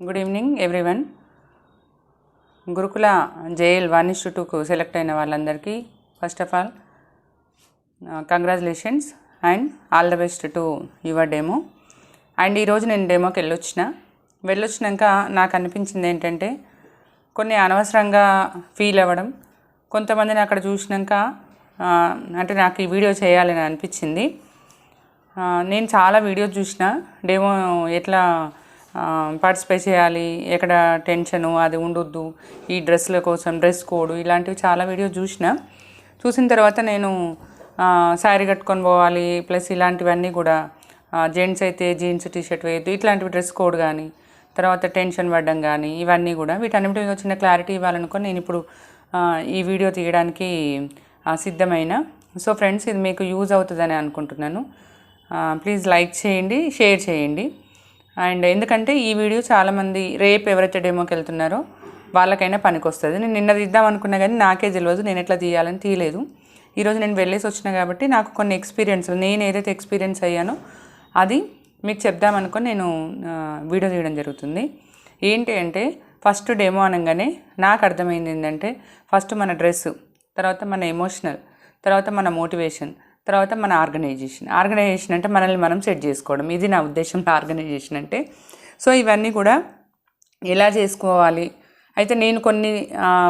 Good evening everyone Gurukula JL one is టూకు select అయిన వాళ్ళందరికీ first of all congratulations and all the best to your demo and ఈరోజు నేను డెమోకి వెళ్ళొచ్చిన. వెళ్ళొచ్చినాక నాకు అనిపించింది ఏంటంటే కొన్ని అనవసరంగా ఫీల్ అవ్వడం కొంతమందిని అక్కడ చూసినాక uh, అంటే నాకు ఈ వీడియో చేయాలని అనిపించింది. Uh, నేను చాలా వీడియోస్ చూసిన డేమో ఎట్లా పార్టిసిపేట్ చేయాలి ఎక్కడ టెన్షను అది ఉండొద్దు ఈ డ్రెస్ల కోసం డ్రెస్ కోడ్ ఇలాంటివి చాలా వీడియోస్ చూసిన. చూసిన తర్వాత నేను శారీ కట్టుకొని పోవాలి ప్లస్ ఇలాంటివన్నీ కూడా జెంట్స్ అయితే జీన్స్ టీషర్ట్ వేయద్దు ఇట్లాంటివి డ్రెస్ కోడ్ కానీ తర్వాత టెన్షన్ పడడం కానీ ఇవన్నీ కూడా వీటన్నిటి మీద చిన్న క్లారిటీ ఇవ్వాలనుకొని నేను ఇప్పుడు ఈ వీడియో తీయడానికి సిద్ధమైన. సో ఫ్రెండ్స్ ఇది మీకు యూజ్ అవుతుందని అనుకుంటున్నాను. ప్లీజ్ లైక్ చేయండి షేర్ చేయండి. అండ్ ఎందుకంటే ఈ వీడియో చాలామంది రేపు ఎవరైతే డెమోకి వెళ్తున్నారో వాళ్ళకైనా పనికొస్తుంది. నేను నిన్న తీద్దాం అనుకున్నా కానీ నాకే తెలియదు నేను ఎట్లా తీయాలని తీయలేదు. ఈరోజు నేను వెళ్ళేసి వచ్చిన కాబట్టి నాకు కొన్ని ఎక్స్పీరియన్స్ నేను ఏదైతే ఎక్స్పీరియన్స్ అయ్యానో అది మీకు చెప్దామనుకొని నేను వీడియో తీయడం జరుగుతుంది. ఏంటి అంటే ఫస్ట్ డెమో అనగానే నాకు అర్థమైంది ఏంటంటే ఫస్ట్ మన డ్రెస్ తర్వాత మన ఎమోషనల్ తర్వాత మన మోటివేషన్ తర్వాత మన ఆర్గనైజేషన్. ఆర్గనైజేషన్ అంటే మనల్ని మనం సెట్ చేసుకోవడం. ఇది నా ఉద్దేశంలో ఆర్గనైజేషన్ అంటే. సో ఇవన్నీ కూడా ఎలా చేసుకోవాలి? అయితే నేను కొన్ని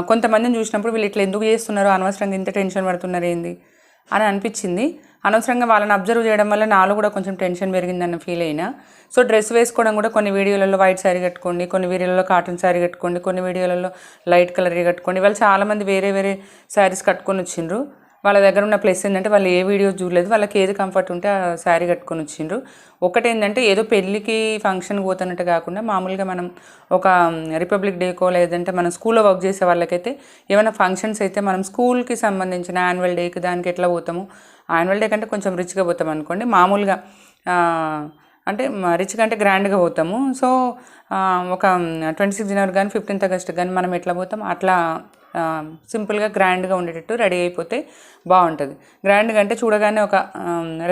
కొంతమందిని చూసినప్పుడు వీళ్ళు ఇట్లా ఎందుకు చేస్తున్నారు? అనవసరంగా ఇంత టెన్షన్ పడుతున్నారు ఏంది? అని అనిపించింది. అనవసరంగా వాళ్ళని అబ్జర్వ్ చేయడం వల్ల నాలో కూడా కొంచెం టెన్షన్ పెరిగిందన్న ఫీల్ అయినా. సో డ్రెస్ వేసుకోవడం కూడా కొన్ని వీడియోలలో వైట్ శారీ కట్టుకోండి కొన్ని వీడియోలలో కాటన్ శారీ కట్టుకోండి కొన్ని వీడియోలలో లైట్ కలర్ కట్టుకోండి. వాళ్ళు చాలామంది వేరే వేరే శారీస్ కట్టుకొని వచ్చిండ్రు. వాళ్ళ దగ్గర ఉన్న ప్లస్ ఏంటంటే వాళ్ళు ఏ వీడియో చూడలేదు. వాళ్ళకి ఏది కంఫర్ట్ ఉంటే ఆ శారీ కట్టుకొని వచ్చిండ్రు. ఒకటి ఏంటంటే ఏదో పెళ్ళికి ఫంక్షన్ పోతున్నట్టు కాకుండా మామూలుగా మనం ఒక రిపబ్లిక్ డేకో లేదంటే మనం స్కూల్లో వర్క్ చేసే వాళ్ళకైతే ఏమైనా ఫంక్షన్స్ అయితే మనం స్కూల్కి సంబంధించిన యాన్యువల్ డేకి దానికి ఎట్లా పోతాము? యాన్యువల్ డే కంటే కొంచెం రిచ్గా పోతాం అనుకోండి. మామూలుగా అంటే రిచ్ కంటే గ్రాండ్గా పోతాము. సో ఒక ట్వంటీ సిక్స్ జనవరి కానీ ఫిఫ్టీన్త్ ఆగస్ట్ కానీ మనం ఎట్లా పోతాం? అట్లా సింపుల్గా గ్రాండ్గా ఉండేటట్టు రెడీ అయిపోతే బాగుంటుంది. గ్రాండ్గా అంటే చూడగానే ఒక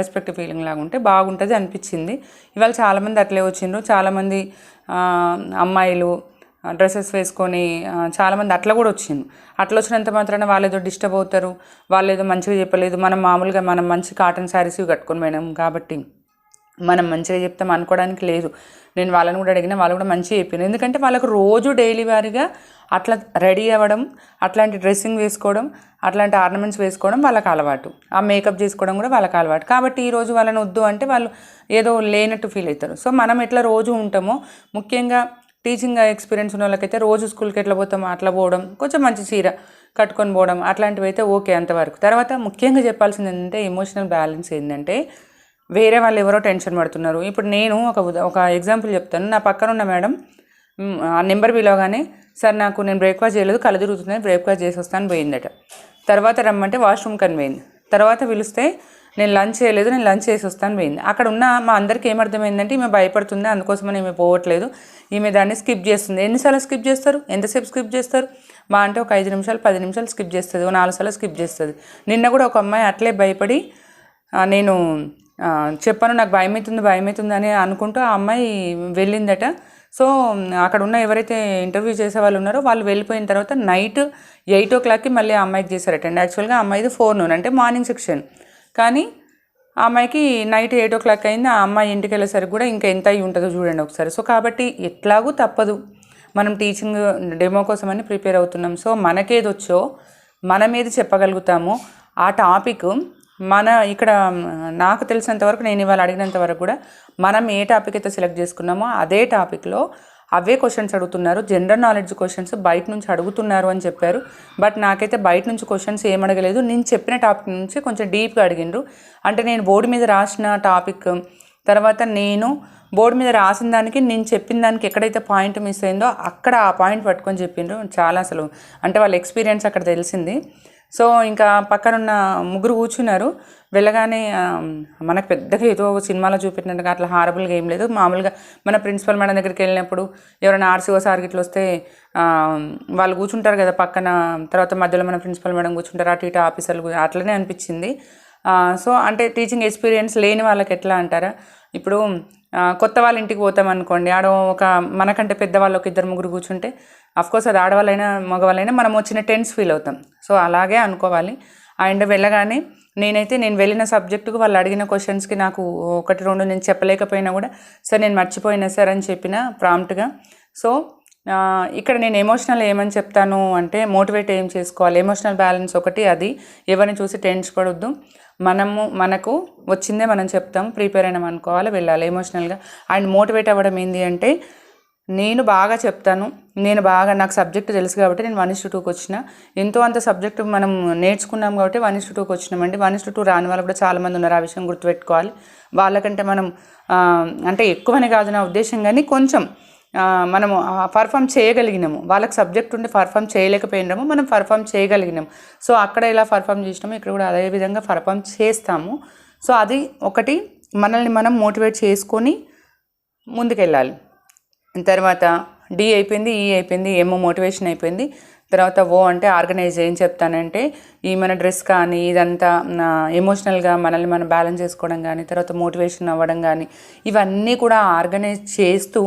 రెస్పెక్ట్ ఫీలింగ్ లాగా ఉంటే బాగుంటుంది అనిపించింది. ఇవాళ చాలామంది అట్లే వచ్చిండ్రు. చాలామంది అమ్మాయిలు డ్రెస్సెస్ వేసుకొని చాలామంది అట్లా కూడా వచ్చిండ్రు. అట్లా వచ్చినంత మాత్రాన వాళ్ళు ఏదో డిస్టర్బ్ అవుతారు. వాళ్ళు ఏదో మంచిగా చెప్పలేదు. మనం మామూలుగా మనం మంచి కాటన్ శారీస్ కట్టుకొని పోయినాం కాబట్టి. మనం మంచిగా చెప్తాం అనుకోవడానికి లేదు. నేను వాళ్ళని కూడా అడిగిన వాళ్ళు కూడా మంచిగా చెప్పాను ఎందుకంటే వాళ్ళకు రోజు డైలీ వారిగా అట్లా రెడీ అవ్వడం అట్లాంటి డ్రెస్సింగ్ వేసుకోవడం అట్లాంటి ఆర్నమెంట్స్ వేసుకోవడం వాళ్ళకి అలవాటు. ఆ మేకప్ చేసుకోవడం కూడా వాళ్ళకి అలవాటు. కాబట్టి ఈ రోజు వాళ్ళని వద్దు అంటే వాళ్ళు ఏదో లేనట్టు ఫీల్ అవుతారు సో మనం ఎట్లా రోజు ఉంటామో ముఖ్యంగా టీచింగ్ ఎక్స్పీరియన్స్ ఉన్న వాళ్ళకైతే రోజు స్కూల్కి ఎట్లా పోతామో అట్లా పోవడం కొంచెం మంచి చీర కట్టుకొని పోవడం అట్లాంటివి అయితే ఓకే అంతవరకు. తర్వాత ముఖ్యంగా చెప్పాల్సింది ఏంటంటే ఎమోషనల్ బ్యాలెన్స్ ఏంటంటే వేరే వాళ్ళు ఎవరో టెన్షన్ పడుతున్నారు. ఇప్పుడు నేను ఒక ఒక ఎగ్జాంపుల్ చెప్తాను. నా పక్కన ఉన్న మేడం ఆ నెంబర్ పిలవగానే సార్ నాకు నేను బ్రేక్ఫాస్ట్ చేయలేదు కళ్ళు తిరుగుతుంది బ్రేక్ఫాస్ట్ చేసి వస్తాను పోయిందట. తర్వాత రమ్మంటే వాష్రూమ్ కని పోయింది. తర్వాత పిలిస్తే నేను లంచ్ చేయలేదు నేను లంచ్ చేసి వస్తాను పోయింది. అక్కడ ఉన్న మా అందరికీ ఏమర్థమైందంటే ఈమె భయపడుతుంది అందుకోసమని ఈమె పోవట్లేదు. ఈమె దాన్ని స్కిప్ చేస్తుంది. ఎన్నిసార్లు స్కిప్ చేస్తారు? ఎంతసేపు స్కిప్ చేస్తారు? మా అంటే ఒక ఐదు నిమిషాలు పది నిమిషాలు స్కిప్ చేస్తుంది. ఓ నాలుగు సార్లు స్కిప్ చేస్తుంది. నిన్న కూడా ఒక అమ్మాయి అట్లే భయపడి నేను చెప్పాను నాకు భయం అవుతుంది భయం అవుతుంది అని అనుకుంటూ ఆ అమ్మాయి వెళ్ళిందట. సో అక్కడ ఉన్న ఎవరైతే ఇంటర్వ్యూ చేసే వాళ్ళు ఉన్నారో వాళ్ళు వెళ్ళిపోయిన తర్వాత నైట్ ఎయిట్ ఓ క్లాక్కి మళ్ళీ ఆ అమ్మాయికి చేశారట. అండ్ యాక్చువల్గా అమ్మాయిది ఫోర్ నూన్ అంటే మార్నింగ్ సెక్షన్. కానీ ఆ అమ్మాయికి నైట్ ఎయిట్ ఓ క్లాక్ అయింది ఆ అమ్మాయి ఇంటికి వెళ్ళేసరికి కూడా ఇంకా ఎంత అయి ఉంటుందో చూడండి ఒకసారి. సో కాబట్టి ఎట్లాగూ తప్పదు. మనం టీచింగ్ డెమో కోసమని ప్రిపేర్ అవుతున్నాం. సో మనకేది వచ్చో మనం ఏది చెప్పగలుగుతామో. ఆ టాపిక్ మన ఇక్కడ నాకు తెలిసినంత వరకు నేను ఇవాళ అడిగినంత వరకు కూడా మనం ఏ టాపిక్ అయితే సెలెక్ట్ చేసుకున్నామో అదే టాపిక్లో అవే క్వశ్చన్స్ అడుగుతున్నారు. జనరల్ నాలెడ్జ్ క్వశ్చన్స్ బయట నుంచి అడుగుతున్నారు అని చెప్పారు. బట్ నాకైతే బయట నుంచి క్వశ్చన్స్ ఏం అడగలేదు. నేను చెప్పిన టాపిక్ నుంచి కొంచెం డీప్గా అడిగిండ్రు. అంటే నేను బోర్డు మీద రాసిన టాపిక్ తర్వాత నేను బోర్డు మీద రాసిన దానికి నేను చెప్పిన దానికి ఎక్కడైతే పాయింట్ మిస్ అయిందో అక్కడ ఆ పాయింట్ పట్టుకొని చెప్పిండ్రు. చాలా అసలు అంటే వాళ్ళ ఎక్స్పీరియన్స్ అక్కడ తెలిసింది. సో ఇంకా పక్కనున్న ముగ్గురు కూర్చున్నారు. వెళ్ళగానే మనకు పెద్దగా ఏదో సినిమాలో చూపెట్టినట్టుగా అట్లా హారబుల్గా ఏం లేదు. మామూలుగా మన ప్రిన్సిపల్ మేడం దగ్గరికి వెళ్ళినప్పుడు ఎవరైనా ఆర్సీఓ సార్ ఇట్లా వస్తే వాళ్ళు కూర్చుంటారు కదా పక్కన తర్వాత మధ్యలో మన ప్రిన్సిపల్ మేడం కూర్చుంటారు అటు ఇటు ఆఫీసర్లు అట్లనే అనిపించింది. సో అంటే టీచింగ్ ఎక్స్పీరియన్స్ లేని వాళ్ళకి ఎట్లా అంటారా? ఇప్పుడు కొత్త వాళ్ళ ఇంటికి పోతాం అనుకోండి ఆడ ఒక మనకంటే పెద్దవాళ్ళు ఒక ఇద్దరు ముగ్గురు కూర్చుంటే కోర్స్ అది ఆడవాళ్ళైనా మగవాళ్ళైనా మనం వచ్చిన టెన్స్ ఫీల్ అవుతాం. సో అలాగే అనుకోవాలి. అండ్ వెళ్ళగానే నేనైతే నేను వెళ్ళిన సబ్జెక్టుకు వాళ్ళు అడిగిన క్వశ్చన్స్కి నాకు ఒకటి రెండు నేను చెప్పలేకపోయినా కూడా సార్ నేను మర్చిపోయినా సార్ అని చెప్పిన ప్రాంప్ట్గా సో ఇక్కడ నేను ఎమోషనల్ ఏమని చెప్తాను అంటే మోటివేట్ ఏం చేసుకోవాలి? ఎమోషనల్ బ్యాలెన్స్ ఒకటి అది ఎవరిని చూసి టెన్షన్ పడొద్దు. మనము మనకు వచ్చిందే మనం చెప్తాం. ప్రిపేర్ అయినాం అనుకోవాలి వెళ్ళాలి ఎమోషనల్గా అండ్ మోటివేట్ అవ్వడం ఏంటి అంటే నేను బాగా చెప్తాను. నేను బాగా నాకు సబ్జెక్ట్ తెలుసు కాబట్టి నేను వన్ ఇస్ టూకి వచ్చిన. ఎంతో అంత సబ్జెక్ట్ మనం నేర్చుకున్నాం కాబట్టి వన్ ఇస్ టూకి వచ్చినామండి. వన్ ఇస్ టూ రాని వాళ్ళు కూడా చాలామంది ఉన్నారు. ఆ విషయం గుర్తుపెట్టుకోవాలి. వాళ్ళకంటే మనం అంటే ఎక్కువని కాదు నా ఉద్దేశం కానీ కొంచెం మనము పర్ఫామ్ చేయగలిగినాము. వాళ్ళకి సబ్జెక్ట్ ఉండి పర్ఫామ్ చేయలేకపోయినాము. మనం పర్ఫామ్ చేయగలిగినాము. సో అక్కడ ఎలా పర్ఫామ్ చేసినామో ఇక్కడ కూడా అదే విధంగా పర్ఫామ్ చేస్తాము. సో అది ఒకటి మనల్ని మనం మోటివేట్ చేసుకొని ముందుకెళ్ళాలి. తర్వాత డి అయిపోయింది ఈ అయిపోయింది ఏమో మోటివేషన్ అయిపోయింది. తర్వాత ఓ అంటే ఆర్గనైజ్ ఏం చెప్తానంటే ఈ మన డ్రెస్ కానీ ఇదంతా ఎమోషనల్గా మనల్ని మనం బ్యాలెన్స్ చేసుకోవడం కానీ తర్వాత మోటివేషన్ అవ్వడం కానీ ఇవన్నీ కూడా ఆర్గనైజ్ చేస్తూ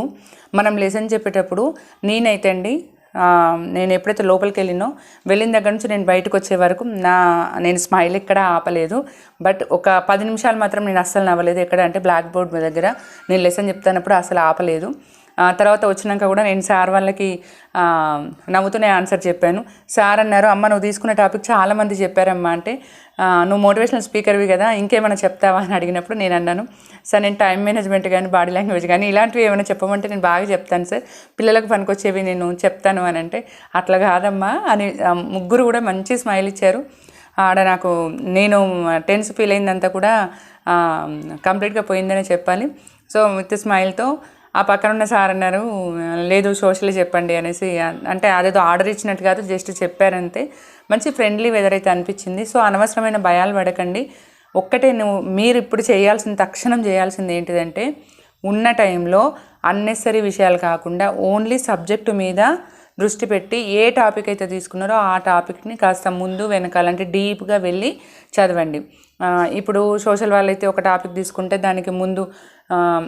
మనం లెసన్ చెప్పేటప్పుడు నేనైతే అండి నేను ఎప్పుడైతే లోపలికి వెళ్ళినో వెళ్ళిన దగ్గర నుంచి నేను బయటకు వచ్చే వరకు నా నేను స్మైల్ ఎక్కడ ఆపలేదు. బట్ ఒక పది నిమిషాలు మాత్రం నేను అస్సలు నవ్వలేదు. ఎక్కడ అంటే బ్లాక్ బోర్డ్ దగ్గర నేను లెసన్ చెప్తానప్పుడు అసలు ఆపలేదు. తర్వాత వచ్చినాక కూడా నేను సార్ వాళ్ళకి నవ్వుతూనే ఆన్సర్ చెప్పాను. సార్ అన్నారు అమ్మ నువ్వు తీసుకున్న టాపిక్ చాలామంది చెప్పారమ్మా. అంటే నువ్వు మోటివేషనల్ స్పీకర్వి కదా ఇంకేమైనా చెప్తావా? అని అడిగినప్పుడు నేను అన్నాను సార్ నేను టైం మేనేజ్మెంట్ కానీ బాడీ లాంగ్వేజ్ కానీ ఇలాంటివి ఏమైనా చెప్పమంటే నేను బాగా చెప్తాను సార్. పిల్లలకు పనికొచ్చేవి నేను చెప్తాను. అని అంటే అట్లా కాదమ్మా అని ముగ్గురు కూడా మంచి స్మైల్ ఇచ్చారు. ఆడ నాకు నేను టెన్స్ ఫీల్ అయిందంతా కూడా కంప్లీట్గా పోయిందనే చెప్పాలి. సో విత్ స్మైల్తో ఆ పక్కన ఉన్న సార్ అన్నారు లేదు సోషల్ చెప్పండి అనేసి. అంటే అదేదో ఆర్డర్ ఇచ్చినట్టు కాదు జస్ట్ చెప్పారంతే. మంచి ఫ్రెండ్లీ వెదర్ అయితే అనిపించింది. సో అనవసరమైన భయాలు పడకండి. ఒక్కటే నువ్వు మీరు ఇప్పుడు చేయాల్సిన తక్షణం చేయాల్సింది ఏంటిదంటే ఉన్న టైంలో అన్నెసరీ విషయాలు కాకుండా ఓన్లీ సబ్జెక్టు మీద దృష్టి పెట్టి ఏ టాపిక్ అయితే తీసుకున్నారో ఆ టాపిక్ని కాస్త ముందు వెనకాల అంటే డీప్గా వెళ్ళి చదవండి. ఇప్పుడు సోషల్ వాళ్ళైతే ఒక టాపిక్ తీసుకుంటే దానికి ముందు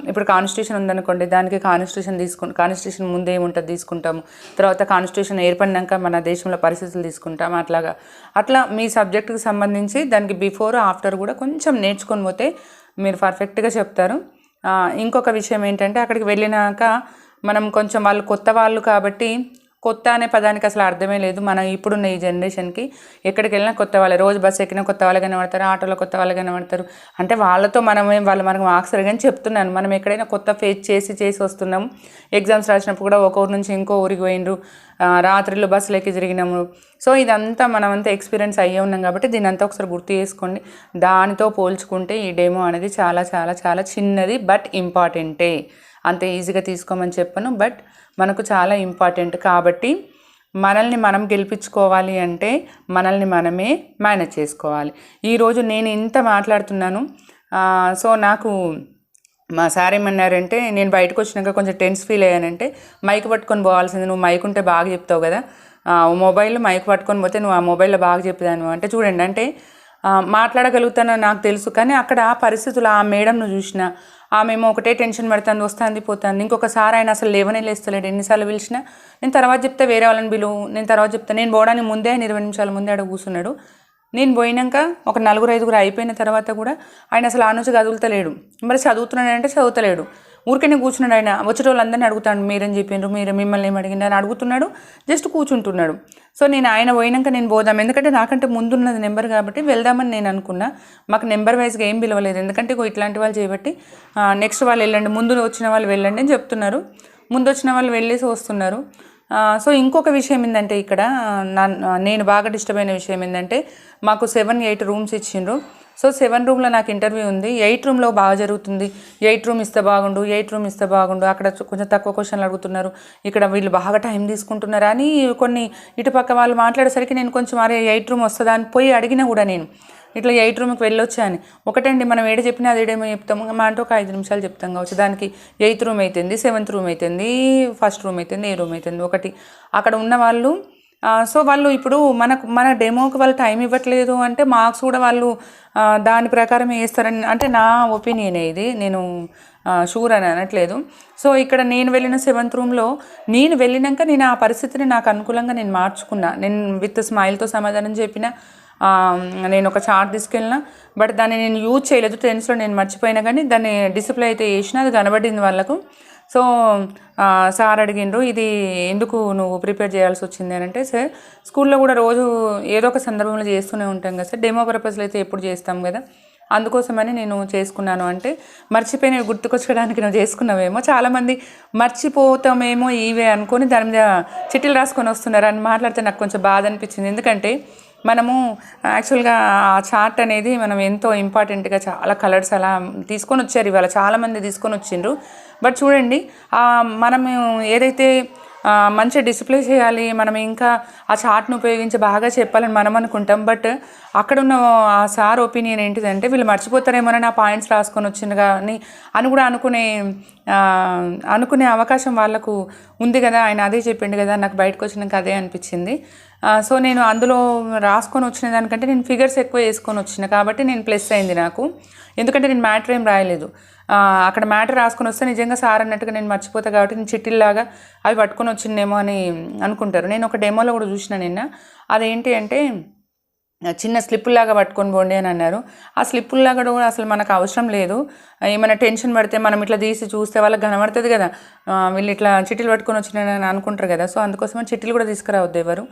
ఇప్పుడు కాన్స్టిట్యూషన్ ఉందనుకోండి దానికి కాన్స్టిట్యూషన్ తీసుకు కాన్స్టిట్యూషన్ ముందు ఏముంటుంది తీసుకుంటాము. తర్వాత కాన్స్టిట్యూషన్ ఏర్పడినాక మన దేశంలో పరిస్థితులు తీసుకుంటాం అట్లాగా. అట్లా మీ సబ్జెక్టుకి సంబంధించి దానికి బిఫోర్ ఆఫ్టర్ కూడా కొంచెం నేర్చుకొని పోతే మీరు పర్ఫెక్ట్గా చెప్తారు. ఇంకొక విషయం ఏంటంటే అక్కడికి వెళ్ళినాక మనం కొంచెం వాళ్ళు కొత్త వాళ్ళు కాబట్టి కొత్త అనే పదానికి అసలు అర్థమే లేదు. మనం ఇప్పుడున్న ఈ జనరేషన్కి ఎక్కడికి వెళ్ళినా కొత్త వాళ్ళే రోజు బస్సు ఎక్కినా కొత్త వాళ్ళు కనబడతారు ఆటోలో కొత్త వాళ్ళు కనబడతారు. అంటే వాళ్ళతో మనమే వాళ్ళు మనకు మార్క్స్ కానీ చెప్తున్నాను. మనం ఎక్కడైనా కొత్త ఫేస్ చేసి చేసి వస్తున్నాము ఎగ్జామ్స్ రాసినప్పుడు కూడా ఒక ఊరు నుంచి ఇంకో ఊరికి పోయిండ్రు. రాత్రిలో బస్సులు ఎక్కి తిరిగినాము. సో ఇదంతా మనం అంతా ఎక్స్పీరియన్స్ అయ్యే ఉన్నాం కాబట్టి దీని అంతా ఒకసారి గుర్తు చేసుకోండి. దానితో పోల్చుకుంటే ఈ డెమో అనేది చాలా చాలా చాలా చిన్నది బట్ ఇంపార్టెంటే. అంత ఈజీగా తీసుకోమని చెప్పను. బట్ మనకు చాలా ఇంపార్టెంట్ కాబట్టి మనల్ని మనం గెలిపించుకోవాలి అంటే మనల్ని మనమే మేనేజ్ చేసుకోవాలి. ఈరోజు నేను ఇంత మాట్లాడుతున్నాను. సో నాకు మా సార్ ఏమన్నారంటే నేను బయటకు వచ్చినాక కొంచెం టెన్స్ ఫీల్ అయ్యానంటే మైక్ పట్టుకొని పోవాల్సింది నువ్వు మైక్ ఉంటే బాగా చెప్తావు కదా. మొబైల్లో మొబైల్ మైక్ పట్టుకొని పోతే నువ్వు ఆ మొబైల్లో బాగా చెప్పేదాను అంటే చూడండి అంటే మాట్లాడగలుగుతానో నాకు తెలుసు కానీ అక్కడ ఆ పరిస్థితులు ఆ మేడంను చూసిన ఆమెమో ఒకటే టెన్షన్ పడుతుంది వస్తుంది పోతుంది. ఇంకొకసారి ఆయన అసలు లేవనే లేస్తలేడు. ఎన్నిసార్లు పిలిచినా నేను తర్వాత చెప్తే వేరే వాళ్ళని పిలువు. నేను తర్వాత చెప్తే నేను పోవడానికి ముందే ఆయన ఇరవై నిమిషాల ముందే ఆడ కూర్చున్నాడు. నేను పోయినాక ఒక నలుగురు ఐదుగురు అయిపోయిన తర్వాత కూడా ఆయన అసలు ఆ నుంచి కదులుతలేడు మరి చదువుతున్నాడంటే చదువుతలేడు. ఊరికనే కూర్చున్నాడు ఆయన. వచ్చే వాళ్ళందరినీ అడుగుతాడు మీరని చెప్పిండ్రు? మీరు మిమ్మల్ని ఏం అడిగిండ్రు? అని అడుగుతున్నాడు. జస్ట్ కూర్చుంటున్నాడు. సో నేను ఆయన పోయినాక నేను పోదాం. ఎందుకంటే నాకంటే ముందున్నది నెంబర్ కాబట్టి వెళ్దామని నేను అనుకున్నా. మాకు నెంబర్ వైజ్గా ఏం పిలవలేదు. ఎందుకంటే ఇట్లాంటి వాళ్ళు చేయబట్టి నెక్స్ట్ వాళ్ళు వెళ్ళండి ముందు వచ్చిన వాళ్ళు వెళ్ళండి అని చెప్తున్నారు. ముందు వచ్చిన వాళ్ళు వెళ్ళేసి వస్తున్నారు. సో ఇంకొక విషయం ఏంటంటే ఇక్కడ నా- నేను బాగా డిస్టర్బ్ అయిన విషయం ఏంటంటే మాకు సెవెన్ ఎయిట్ రూమ్స్ ఇచ్చిండ్రు. సో సెవెన్ రూమ్లో నాకు ఇంటర్వ్యూ ఉంది. ఎయిట్ రూమ్లో బాగా జరుగుతుంది. ఎయిట్ రూమ్ ఇస్తే బాగుండు ఎయిట్ రూమ్ ఇస్తే బాగుండు. అక్కడ కొంచెం తక్కువ క్వశ్చన్లు అడుగుతున్నారు. ఇక్కడ వీళ్ళు బాగా టైం తీసుకుంటున్నారా అని కొన్ని ఇటుపక్క వాళ్ళు మాట్లాడేసరికి నేను కొంచెం అరే ఎయిట్ రూమ్ వస్తుందా అని పోయి అడిగినా కూడా నేను. ఇట్లా ఎయిట్ రూమ్కి వెళ్ళొచ్చా అని. ఒకటండి మనం ఏడ చెప్పినా అది ఏడేమో చెప్తాము మా అంటే ఒక ఐదు నిమిషాలు చెప్తాం కావచ్చు. దానికి ఎయిత్ రూమ్ అవుతుంది సెవెంత్ రూమ్ అవుతుంది ఫస్ట్ రూమ్ అవుతుంది ఏ రూమ్ అవుతుంది ఒకటి. అక్కడ ఉన్న వాళ్ళు సో వాళ్ళు ఇప్పుడు మనకు మన డెమోకి వాళ్ళు టైం ఇవ్వట్లేదు అంటే మార్క్స్ కూడా వాళ్ళు దాని ప్రకారం వేస్తారని అంటే నా ఒపీనియన్ ఇది. నేను షూర్ అని అనట్లేదు. సో ఇక్కడ నేను వెళ్ళిన సెవెంత్ రూమ్లో నేను వెళ్ళినాక నేను ఆ పరిస్థితిని నాకు అనుకూలంగా నేను మార్చుకున్నా. నేను విత్ స్మైల్తో సమాధానం చెప్పిన నేను ఒక చార్ట్ తీసుకెళ్ళిన బట్ దాన్ని నేను యూజ్ చేయలేదు. టెన్స్లో నేను మర్చిపోయినా కానీ దాన్ని డిసిప్లే అయితే వేసిన అది కనబడింది వాళ్ళకు. సో సార్ అడిగిండ్రు ఇది ఎందుకు నువ్వు ప్రిపేర్ చేయాల్సి వచ్చింది అని అంటే సార్ స్కూల్లో కూడా రోజు ఏదో ఒక సందర్భంలో చేస్తూనే ఉంటాం కదా సార్ డెమో పర్పస్లో అయితే ఎప్పుడు చేస్తాం కదా అందుకోసమని నేను చేసుకున్నాను. అంటే మర్చిపోయినవి గుర్తుకొచ్చడానికి నువ్వు చేసుకున్నావేమో చాలామంది మర్చిపోతామేమో ఇవే అనుకొని దాని మీద చిట్టీలు రాసుకొని వస్తున్నారు అని మాట్లాడితే నాకు కొంచెం బాధ అనిపించింది. ఎందుకంటే మనము యాక్చువల్గా ఆ చార్ట్ అనేది మనం ఎంతో ఇంపార్టెంట్గా చాలా కలర్స్ అలా తీసుకొని వచ్చారు ఇవాళ. చాలామంది తీసుకొని వచ్చిండ్రు. బట్ చూడండి మనము ఏదైతే మంచి డిస్ప్లే చేయాలి. మనం ఇంకా ఆ చార్ట్ను ఉపయోగించి బాగా చెప్పాలని మనం అనుకుంటాం. బట్ అక్కడ ఉన్న ఆ సార్ ఒపీనియన్ ఏంటిదంటే వీళ్ళు మర్చిపోతారేమోనని ఆ పాయింట్స్ రాసుకొని వచ్చింది కానీ అని కూడా అనుకునే అనుకునే అవకాశం వాళ్ళకు ఉంది కదా. ఆయన అదే చెప్పిండు కదా. నాకు బయటకు వచ్చినాక అదే అనిపించింది. సో నేను అందులో రాసుకొని వచ్చిన దానికంటే నేను ఫిగర్స్ ఎక్కువ వేసుకొని వచ్చిన. కాబట్టి నేను ప్లస్ అయింది నాకు. ఎందుకంటే నేను మ్యాటర్ ఏం రాయలేదు. అక్కడ మ్యాటర్ రాసుకొని వస్తే నిజంగా సార్ అన్నట్టుగా నేను మర్చిపోతా కాబట్టి నేను చిట్టిల్లాగా అవి పట్టుకొని వచ్చిందేమో అని అనుకుంటారు. నేను ఒక డెమోలో కూడా చూసిన నిన్న. అదేంటి అంటే చిన్న స్లిప్పుల్లాగా పట్టుకొని పోండి అని అన్నారు. ఆ స్లిప్పుల్లాగా కూడా అసలు మనకు అవసరం లేదు. ఏమైనా టెన్షన్ పడితే మనం ఇట్లా తీసి చూస్తే వాళ్ళకి కనబడుతుంది కదా. వీళ్ళు ఇట్లా చిట్టీలు పట్టుకొని వచ్చినారని అనుకుంటారు కదా. సో అందుకోసమే చిట్టీలు కూడా తీసుకురావద్దు ఎవరు.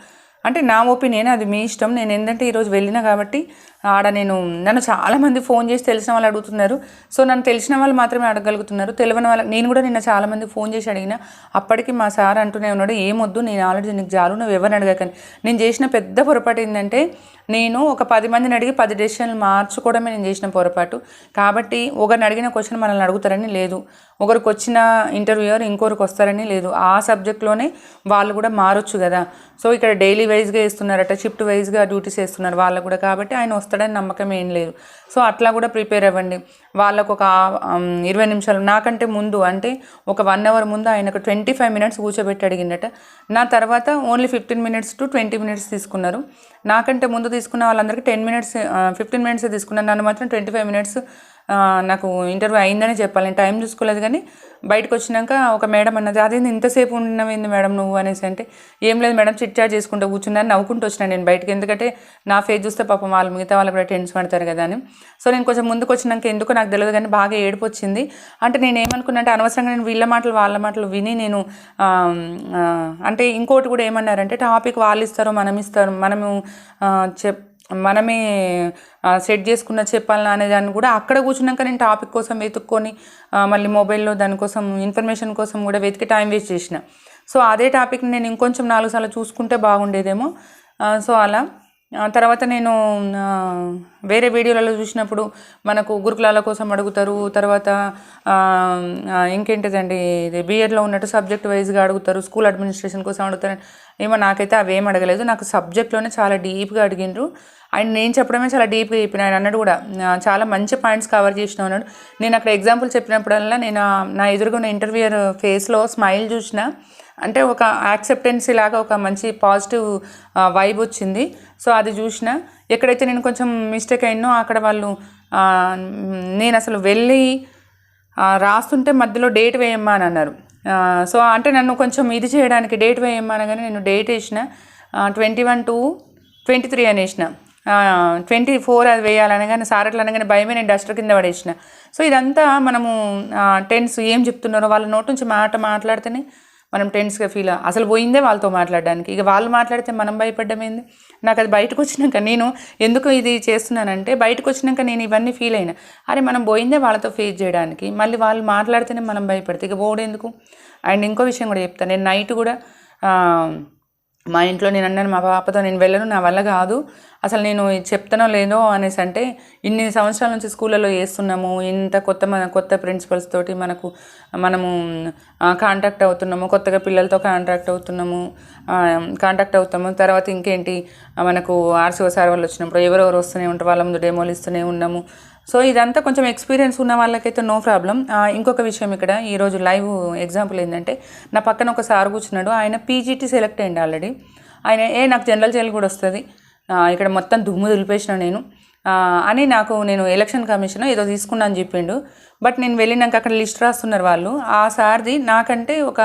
అంటే నా ఒపీనియన్ అది మీ ఇష్టం. నేను ఏంటంటే ఈరోజు వెళ్ళిన కాబట్టి ఆడ నేను నన్ను చాలామంది ఫోన్ చేసి తెలిసిన వాళ్ళు అడుగుతున్నారు. సో నన్ను తెలిసిన వాళ్ళు మాత్రమే అడగలుగుతున్నారు. తెలియని వాళ్ళ నేను కూడా నిన్న చాలామంది ఫోన్ చేసి అడిగిన అప్పటికి మా సార్ అంటూనే ఉన్నాడు ఏమొద్దు నేను ఆల్రెడీ నీకు జాలు నువ్వు ఎవరిని అడగకని నేను చేసిన పెద్ద పొరపాటు ఏంటంటే నేను ఒక పది మందిని అడిగి పది డెసిషన్లు మార్చుకోవడమే నేను చేసిన పొరపాటు. కాబట్టి ఒకరిని అడిగిన క్వశ్చన్ మనల్ని అడుగుతారని లేదు. ఒకరికి వచ్చిన ఇంటర్వ్యూయర్ ఇంకొకరికి వస్తారని లేదు. ఆ సబ్జెక్ట్లోనే వాళ్ళు కూడా మారొచ్చు కదా. సో ఇక్కడ డైలీ వైజ్గా ఇస్తున్నారట షిఫ్ట్ వైజ్గా డ్యూటీస్ వేస్తున్నారు వాళ్ళకు కూడా. కాబట్టి ఆయన వస్తాడని నమ్మకం ఏం లేదు. సో అట్లా కూడా ప్రిపేర్ అవ్వండి. వాళ్ళకు ఒక ఇరవై నిమిషాలు నాకంటే ముందు అంటే ఒక వన్ అవర్ ముందు ఆయనకు ట్వంటీ ఫైవ్ మినిట్స్ కూర్చోబెట్టి అడిగిందట. నా తర్వాత only fifteen minutes to twenty minutes తీసుకున్నారు. నాకంటే ముందు తీసుకున్న వాళ్ళందరికీ టెన్ మినిట్స్ ఫిఫ్టీన్ మినిట్స్ తీసుకున్నాను. నన్ను మాత్రం ట్వంటీ ఫైవ్ మినిట్స్ నాకు ఇంటర్వ్యూ అయిందని చెప్పాలి. నేను టైం చూసుకోలేదు కానీ బయటకు వచ్చినాక ఒక మేడం అన్నది అదేంది ఇంతసేపు ఉన్నవింది మేడం నువ్వు? అనేసి అంటే ఏం లేదు మేడం చిట్ చాట్ చేసుకుంటూ కూర్చున్నాను నవ్వుకుంటూ వచ్చినాను నేను బయటకి. ఎందుకంటే నా ఫేస్ చూస్తే పాపం వాళ్ళు మిగతా వాళ్ళు కూడా టెన్షన్ పడతారు కదా అని. సో నేను కొంచెం ముందుకు వచ్చినాక ఎందుకో నాకు తెలియదు కానీ బాగా ఏడుపు వచ్చింది. అంటే నేను ఏమనుకున్నా అంటే అనవసరంగా నేను వీళ్ళ మాటలు వాళ్ళ మాటలు విని నేను అంటే ఇంకోటి కూడా ఏమన్నారంటే టాపిక్ వాళ్ళు ఇస్తారు మనం ఇస్తారు మనము చెప్ మనమే సెట్ చేసుకున్న చెప్పాలన్నా అనే దాన్ని కూడా అక్కడ కూర్చున్నాక నేను టాపిక్ కోసం వెతుక్కొని మళ్ళీ మొబైల్లో దానికోసం ఇన్ఫర్మేషన్ కోసం కూడా వెతికి టైం వేస్ట్ చేసిన. సో అదే టాపిక్ నేను ఇంకొంచెం నాలుగు సార్లు చూసుకుంటే బాగుండేదేమో. సో అలా. తర్వాత నేను వేరే వీడియోలలో చూసినప్పుడు మనకు గురుకులాల కోసం అడుగుతారు తర్వాత ఇంకేంటిదండి ఇది బీఎడ్లో ఉన్నట్టు సబ్జెక్ట్ వైజ్గా అడుగుతారు స్కూల్ అడ్మినిస్ట్రేషన్ కోసం అడుగుతారు ఏమో నాకైతే అవేం అడగలేదు నాకు సబ్జెక్ట్లోనే చాలా డీప్గా అడిగిండ్రు. అండ్ నేను చెప్పడమే చాలా డీప్గా చెప్పిన ఆయన అన్నాడు కూడా చాలా మంచి పాయింట్స్ కవర్ చేసిన అన్నాడు. నేను అక్కడ ఎగ్జాంపుల్ చెప్పినప్పుడల్లా నేను నా ఎదురుగా ఉన్న ఇంటర్వ్యూయర్ ఫేస్లో స్మైల్ చూసిన అంటే ఒక యాక్సెప్టెన్సీ లాగా ఒక మంచి పాజిటివ్ వైబ్ వచ్చింది. సో అది చూసిన. ఎక్కడైతే నేను కొంచెం మిస్టేక్ అయినో అక్కడ వాళ్ళు నేను అసలు వెళ్ళి రాస్తుంటే మధ్యలో డేట్ వేయమ్మా అని అన్నారు. సో అంటే నన్ను కొంచెం ఇది చేయడానికి డేట్ వేయమ్మా అనగానే నేను డేట్ వేసిన. Twenty one two twenty three అని వేసిన ట్వంటీ ఫోర్ అది వేయాలనగానే సార్ అట్లా అనగానే భయమే నేను డస్టర్ కింద పడేసిన. సో ఇదంతా మనము టెన్స్ ఏం చెప్తున్నారో వాళ్ళ నోటి నుంచి మాట మాట్లాడితేనే మనం టెన్స్గా ఫీల్ అసలు పోయిందే వాళ్ళతో మాట్లాడడానికి. ఇక వాళ్ళు మాట్లాడితే మనం భయపడ్డం ఏంది? నాకు అది బయటకు వచ్చినాక నేను ఎందుకు ఇది చేస్తున్నానంటే బయటకు వచ్చినాక నేను ఇవన్నీ ఫీల్ అయినా. అరే మనం పోయిందే వాళ్ళతో ఫేస్ చేయడానికి. మళ్ళీ వాళ్ళు మాట్లాడితేనే మనం భయపడితే. ఇక పోడేందుకు అండ్ ఇంకో విషయం కూడా చెప్తాను నేను నైట్ కూడా మా ఇంట్లో నేను అన్నాను మా పాపతో నేను వెళ్ళను నా వల్ల కాదు. అసలు నేను చెప్తానో లేదో అనేసి అంటే ఇన్ని సంవత్సరాల నుంచి స్కూళ్ళలో చేస్తున్నాము ఇంత కొత్త మన కొత్త ప్రిన్సిపల్స్ తోటి మనకు మనము కాంటాక్ట్ అవుతున్నాము కొత్తగా పిల్లలతో కాంటాక్ట్ అవుతున్నాము కాంటాక్ట్ అవుతాము. తర్వాత ఇంకేంటి మనకు ఆర్సీఓ సార్ వాళ్ళు వచ్చినప్పుడు ఎవరెవరు వస్తూనే ఉంటారు వాళ్ళ ముందు డెమోలు ఇస్తూనే ఉన్నాము. సో ఇదంతా కొంచెం ఎక్స్పీరియన్స్ ఉన్న వాళ్ళకైతే నో ప్రాబ్లం ఇంకొక విషయం ఇక్కడ ఈరోజు లైవ్ ఎగ్జాంపుల్ ఏంటంటే నా పక్కన ఒక సార్ కూర్చున్నాడు ఆయన పీజీటీ సెలెక్ట్ అయ్యింది ఆల్రెడీ ఆయన ఏ నాకు జనరల్ జైలు కూడా వస్తుంది. ఇక్కడ మొత్తం దుమ్ము దులిపేసిన నేను. అని నాకు నేను ఎలక్షన్ కమిషన్ ఏదో తీసుకున్నా అని చెప్పిండు. బట్ నేను వెళ్ళినాక అక్కడ లిస్ట్ రాస్తున్నారు వాళ్ళు. ఆ సార్ది నాకంటే ఒక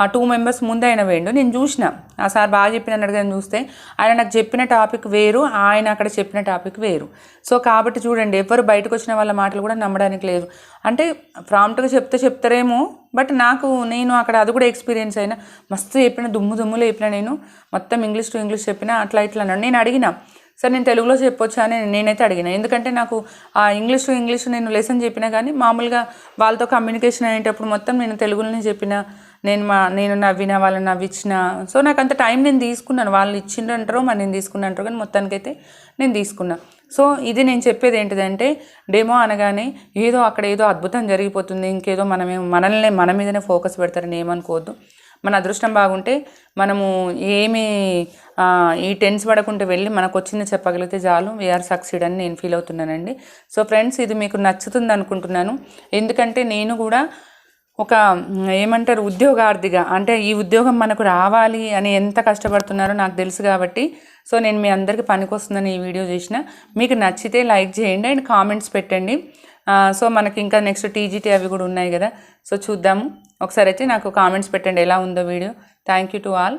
ఆ టూ మెంబర్స్ ముందే ఆయన వేయండు. నేను చూసిన. ఆ సార్ బాగా చెప్పిన అన్నట్టుగా చూస్తే ఆయన నాకు చెప్పిన టాపిక్ వేరు ఆయన అక్కడ చెప్పిన టాపిక్ వేరు. సో కాబట్టి చూడండి ఎవరు బయటకు వచ్చిన వాళ్ళ మాటలు కూడా నమ్మడానికి లేదు. అంటే ప్రాంప్ట్గా చెప్తే చెప్తారేమో బట్ నాకు నేను అక్కడ అది కూడా ఎక్స్పీరియన్స్ అయినా మస్తు చెప్పిన దుమ్ము దుమ్ములు చెప్పిన నేను. మొత్తం ఇంగ్లీష్ టు ఇంగ్లీష్ చెప్పిన అట్లా ఇట్లా అన్నాడు. నేను అడిగిన సార్ నేను తెలుగులో చెప్పొచ్చా? అని నేనైతే అడిగిన. ఎందుకంటే నాకు ఆ ఇంగ్లీష్ టు ఇంగ్లీష్ నేను లెసన్ చెప్పినా కానీ మామూలుగా వాళ్ళతో కమ్యూనికేషన్ అయ్యేటప్పుడు మొత్తం నేను తెలుగులోనే చెప్పిన. నేను మా నేను నవ్విన వాళ్ళని నవ్వించిన సో నాకు అంత టైం నేను తీసుకున్నాను. వాళ్ళు ఇచ్చిండ్రంటారో మరి నేను తీసుకున్నా అంటారు కానీ మొత్తానికైతే నేను తీసుకున్నా. సో ఇది నేను చెప్పేది ఏంటిదంటే డెమో అనగానే ఏదో అక్కడ ఏదో అద్భుతం జరిగిపోతుంది ఇంకేదో మనమే మనల్ని మన మీదనే ఫోకస్ పెడతారని ఏమనుకోవద్దు. మన అదృష్టం బాగుంటే మనము ఏమి ఈ టెన్స్ పడకుండా వెళ్ళి మనకు వచ్చింది చెప్పగలిగితే చాలు. వీఆర్ సక్సీడ్ అని నేను ఫీల్ అవుతున్నానండి. సో ఫ్రెండ్స్ ఇది మీకు నచ్చుతుంది అనుకుంటున్నాను. ఎందుకంటే నేను కూడా ఒక ఏమంటారు ఉద్యోగార్థిగా. అంటే ఈ ఉద్యోగం మనకు రావాలి అని ఎంత కష్టపడుతున్నారో నాకు తెలుసు కాబట్టి సో నేను మీ అందరికీ పనికొస్తుందని ఈ వీడియో చేసిన. మీకు నచ్చితే లైక్ చేయండి అండ్ కామెంట్స్ పెట్టండి. సో మనకి ఇంకా నెక్స్ట్ టీజీటీ అవి కూడా ఉన్నాయి కదా. సో చూద్దాము. ఒకసారి అయితే నాకు కామెంట్స్ పెట్టండి ఎలా ఉందో video. Thank you to all.